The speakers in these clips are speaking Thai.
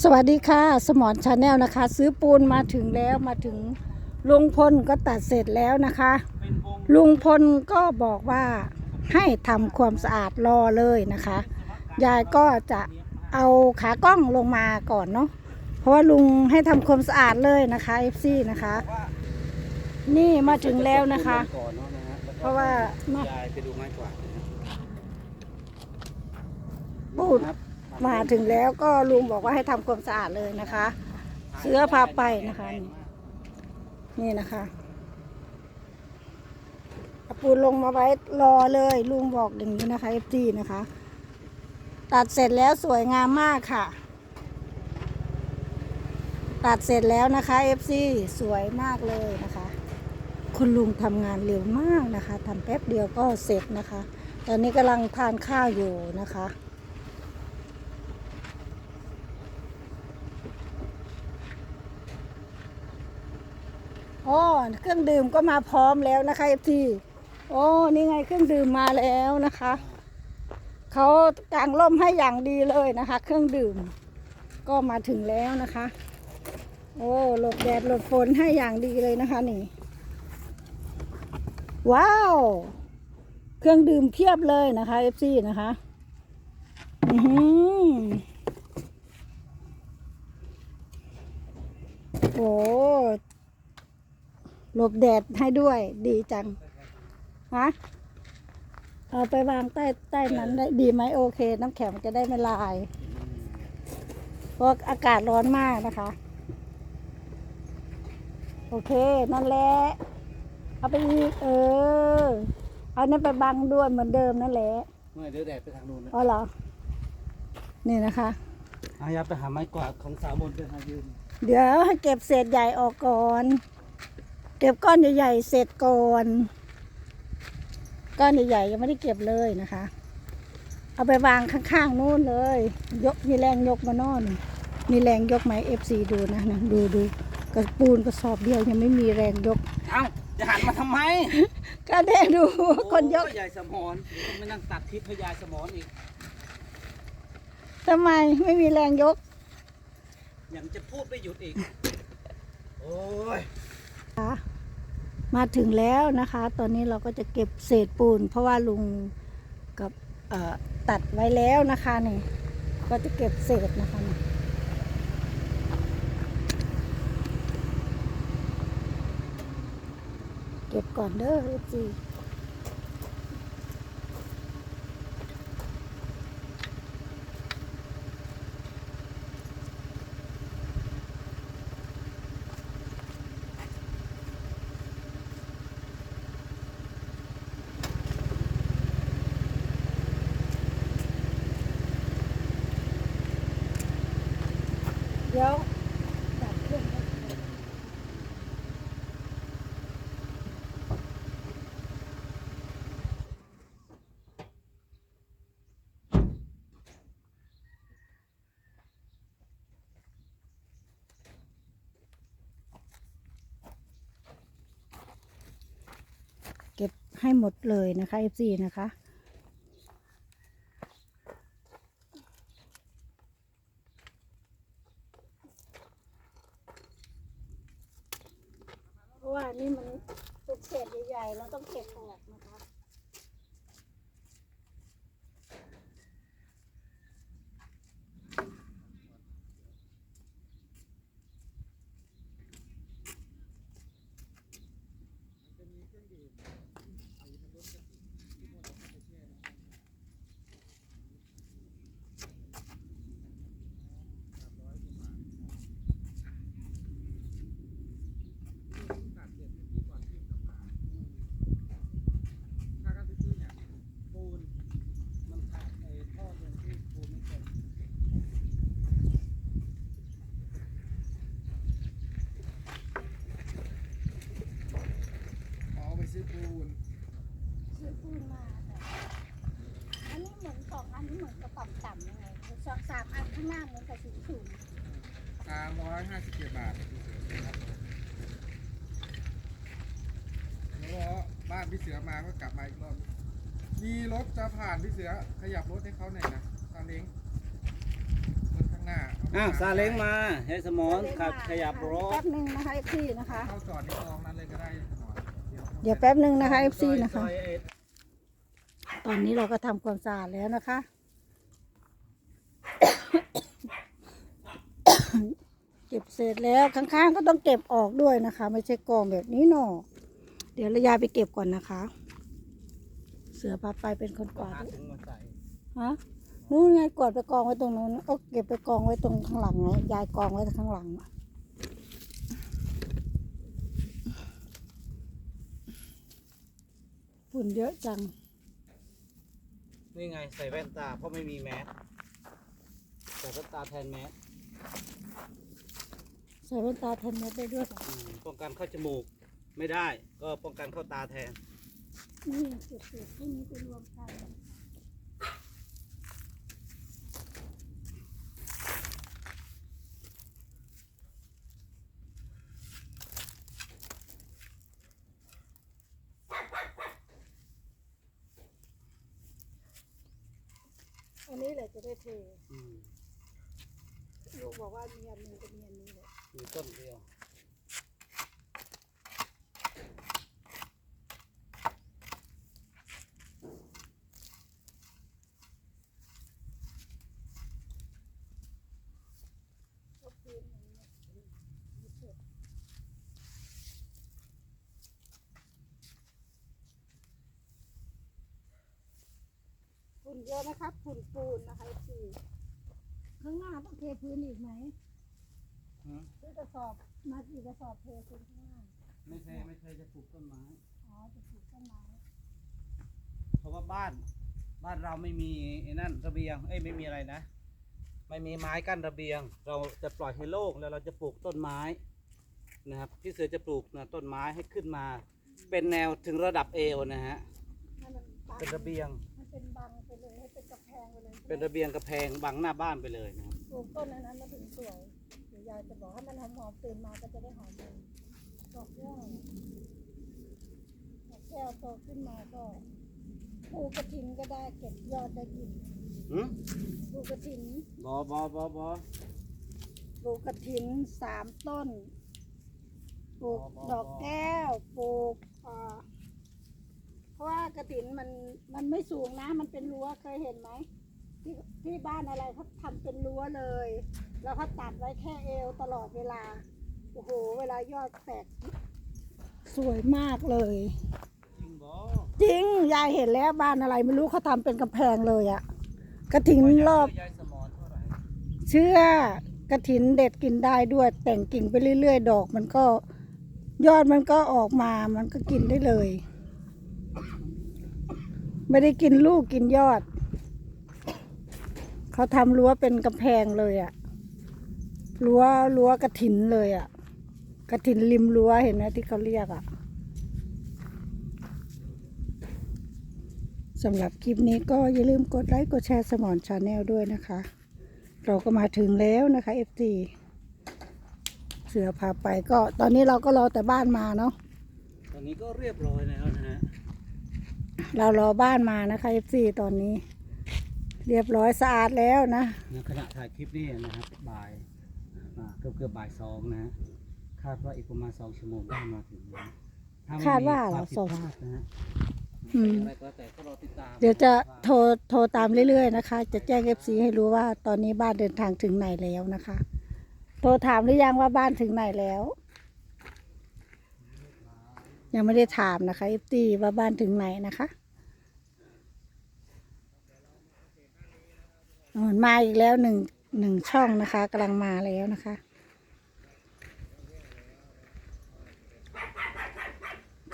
สวัสดีค่ะ สมอนชาแนลนะคะ ซื้อปูนมาถึงแล้วมาถึงลุงพลก็ตัดเสร็จแล้วนะคะ ลุงพลก็บอกว่าให้ทำความสะอาดรอเลยนะคะ ยายก็จะเอาขากล้องลงมาก่อนเนาะเพราะว่าลุงให้ทำความสะอาดเลยนะคะ FC นะคะ นี่มาถึงแล้วนะคะก่อนเนาะนะฮะแล้วก็เพราะว่ามายายไปดูไม้กวาดนะฮะปูน มาถึงแล้วก็ลุงบอกว่าให้ทำความสะอาดเลยนะคะ เสื้อพาไปนะคะ นี่นี่นะคะเอาปูนลงมาไว้รอเลยลุงบอกอย่างนี้นะคะเอฟซีนะคะ ตัดเสร็จแล้วสวยงามมากค่ะ ตัดเสร็จแล้วนะคะเอฟซีสวยมากเลยนะคะ คุณลุงทำงานเร็วมากนะคะทำแป๊บเดียวก็เสร็จนะคะ ตอนนี้กำลังทานข้าวอยู่นะคะ อ๋อเครื่องดื่มก็มาพร้อมแล้วนะคะเอฟซีโอ้นี่ไงเครื่องดื่มมาแล้วนะคะเขากางร่มให้อย่างดีเลยนะคะ เครื่องดื่ม ก็มาถึงแล้วนะคะ โอ้หลบแดดหลบฝนให้อย่างดีเลยนะคะนี่ ว้าว เครื่องดื่มเพียบเลยนะคะเอฟซีนะคะอือหือโอ้ หลบแดดให้ด้วยดีจังฮะเอาไปวางใต้ใต้นั้นได้ดีไหมโอเค น้ำแข็งมันจะได้ไม่ละลายเพราะอากาศร้อนมากนะคะ โอเค นั่นแหละ เอาไปอีกเออ เอานั้นไปบังด้วยเหมือนเดิมนั่นแหละเมื่อเดี๋ยวแดดไปทางนู้นนะอ๋อเหรอ นี่นะคะอายาไปหาไม้กวาดของสาวมนต์ไปหายืมเดี๋ยวให้เก็บเศษใหญ่ออกก่อน เก็บก้อนใหญ่ๆเสร็จก่อน ก้อนใหญ่ๆยังไม่ได้เก็บเลยนะคะ เอาไปวางข้างๆนู่นเลย ยกมีแรงยกมานอน มีแรงยกไหมเอฟซีดูนะนะดูดูกระปูนกระสอบเดียวยังไม่มีแรงยก เอ้าจะหันมาทำไมก็ได้ดูคนยกโอ้ยายสมอนต้องไปนั่งตัดคลิปให้ยายสมอนอีกทำไมไม่มีแรงยก ยังจะพูดไม่หยุดอีก โอ้ย คะ มาถึงแล้วนะคะ ตอนนี้เราก็จะเก็บเศษปูน เพราะว่าลุงกับเอ่อตัดไว้แล้วนะคะนี่ก็จะเก็บเศษนะคะนี่เก็บก่อนเด้อจี ดี๋ยวตัดเครื่องก่อนเก็บให้หมดเลยนะคะ FC นะคะ เพราะว่านี่มันเป็นเศษใหญ่ๆ เราต้องเก็บออกนะคะ 357 บาทครับแล้วบ้านพี่เสือมาก็กลับมาอีกรอบ มีรถจะผ่านพี่เสือขยับรถให้เขาหน่อยนะซาเล้งรถข้างหน้าอ้าวซาเล้งมาให้สมอนขับขยับรถแป๊บนึงนะคะเอฟซีนะคะ เข้าจอดในคลองนั้นเลยก็ได้เดี๋ยวแป๊บหนึ่งนะคะเอฟซีนะคะ ตอนนี้เราก็ทำความสะอาดแล้วนะคะ เก็บเสร็จแล้วข้างๆก็ต้องเก็บออกด้วยนะคะ ไม่ใช่กองแบบนี้หนอเดี๋ยวระยาไปเก็บก่อนนะคะ เสือพาไปเป็นคนกวาดหาถุงมาใส่ฮะนู่นไงกวาดไปกองไว้ตรงนู้นโอ้เก็บไปกองไว้ตรงข้างหลังไงยายกองไว้ข้างหลังฝุ่นเยอะจัง นี่ไงใส่แว่นตาเพราะไม่มีแมสใส่แว่นตาแทนแมสใส่แว่นตาแทนเม็ดได้ด้วยเหรออืมป้องกันเข้าจมูกไม่ได้ ก็ป้องกันเข้าตาแทน นี่เก็บเศษพวกนี้ไปรวมกันอันนี้แหละจะได้เทอืมลูกบอกว่ามีอันหนึงจะมีอันนี้เลย มีต้นเดียวฝุ่นเยอะนะครับฝุ่นปูนนะคะสี่ข้างหน้าต้องเทพื้นอีกไหม หืมซื้อกระสอบมากี่กระสอบเทพื้นข้างล่างไม่เคยไม่เคยจะปลูกต้นไม้ อ๋อจะปลูกต้นไม้เพราะว่าบ้าน บ้านเราไม่มีไอ้นั่นระเบียง เอ้ยไม่มีอะไรนะ ไม่มีไม้กั้นระเบียง เราจะปล่อยให้โล่งแล้วเราจะปลูกต้นไม้นะครับพี่เสือจะปลูกนะต้นไม้ให้ขึ้นมา เป็นแนวถึงระดับเอวนะฮะให้มันบังเป็นระเบียงให้เป็นบังไปเลยให้เป็นกระแพงไปเลยเป็นระเบียงกระแพงบังหน้าบ้านไปเลยนะครับปลูกต้นอันนั้นมาถึงสวยเดี๋ ยายจะบอกให้มันหอมๆตื่นมาก็จะได้หอมเลยดอกแก้วดอกแก้วโตขึ้นมาก็ปลูกกระถินก็ได้เก็บยอดได้กินหืมปลูกกระถินบอบอบอบอปลูกกระถินสามต้น ปลูกดอกแก้ว ปลูกเอ่อเพราะว่ากระถินมันมันไม่สูงนะ มันเป็นรั้วเคยเห็นไหมที่ที่บ้านอะไรเขาทำเป็นรั้วเลย แล้วเขาตัดไว้แค่เอวตลอดเวลา โอ้โห เวลายอดแตกสวยมากเลย จริงบอจริง ยายเห็นแล้วบ้านอะไรไม่รู้เขาทำเป็นกำแพงเลยอะกระถิ่นรอบ ยายสมอนเท่าไหร่เชื่อกระถินเด็ดกินได้ด้วย แต่งกิ่งไปเรื่อย ๆ ดอก มันก็ยอดมันก็ออกมา มันก็กินได้เลย ไม่ได้กินลูกกินยอด เขาทำรั้วเป็นกำแพงเลยอะ รั้วรั้วกระถินเลยอะกระถินริมรั้วเห็นไหมที่เขาเรียกอะสำหรับคลิปนี้ก็อย่าลืมกดไลค์กดแชร์สมอนชาแนลด้วยนะคะ เราก็มาถึงแล้วนะคะ FT เสือพาไปก็ตอนนี้เราก็รอแต่บ้านมาเนาะตอนนี้ก็เรียบร้อยแล้วนะฮะเรารอบ้านมานะคะ FC ตอนนี้ เรียบร้อยสะอาดแล้วนะ ในขณะถ่ายคลิปนี่นะครับบ่าย อ่าเกือบเกือบบ่ายสองนะฮะคาดว่าอีกประมาณสองชั่วโมงก็มาถึงนะถ้ไม่คาดว่ามีเหรอควมผิสอง พลาดนะฮะอืม อะไรก็แล้วแต่ก็รอติดตามเดี๋ยวจะว่าโทรโทรตามเรื่อยๆนะคะ จะแจ้ง FC ให้รู้ว่าตอนนี้บ้านเดินทางถึงไหนแล้วนะคะ โทรถามหรือยังว่าบ้านถึงไหนแล้ว ยังไม่ได้ถามนะคะ FT ว่าบ้านถึงไหนนะคะอ๋อมาอีกแล้วหนึ่ง หนึ่งช่องนะคะกำลังมาแล้วนะคะ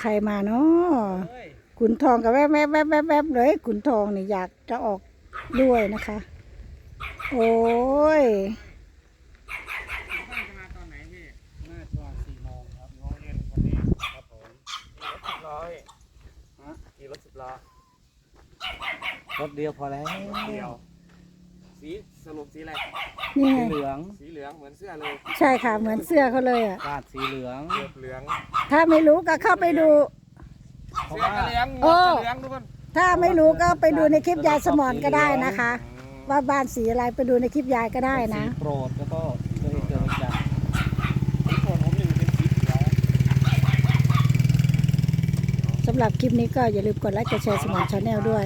ใครมาเนาะเฮ้ยขุนทองกับแวบแวบแวบแวบแวบเลยขุนทองนี่อยากจะออกด้วยนะคะ โอ้ยบ้านจะมาตอนไหนพี่น่าจะสี่โมงครับโมงเย็นวันนี้ครับผมสิบร้อยฮะกี่รถสิบล้อรถเดียวพอแล้วเดียวสี สรุปสีอะไรนี่สีไงเหลืองสีเหลืองเหมือนเสื้อเลยใช่ค่ะ เหมือนเสื้อเขาเลยอะ กาดสีเหลือง เกือบเหลืองถ้าไม่รู้ก็เข้าไปดู เพราะเสื้อว่า ก็เหลืองหมโอ้วกก็เหลืองทุกคนถ้าไม่รู้ก็ไปดูในคลิปยายสมอนก็ได้นะคะอืมว่าบ้านสีอะไรไปดูในคลิปยายก็ได้นะ สีโปรดแล้วก็ตัวเองเจอจังทุกคนผมหนึ่งเป็นสีเขียวสำหรับคลิปนี้ก็อย่าลืมกดไลค์กดแชร์สมอนชาแนลด้วย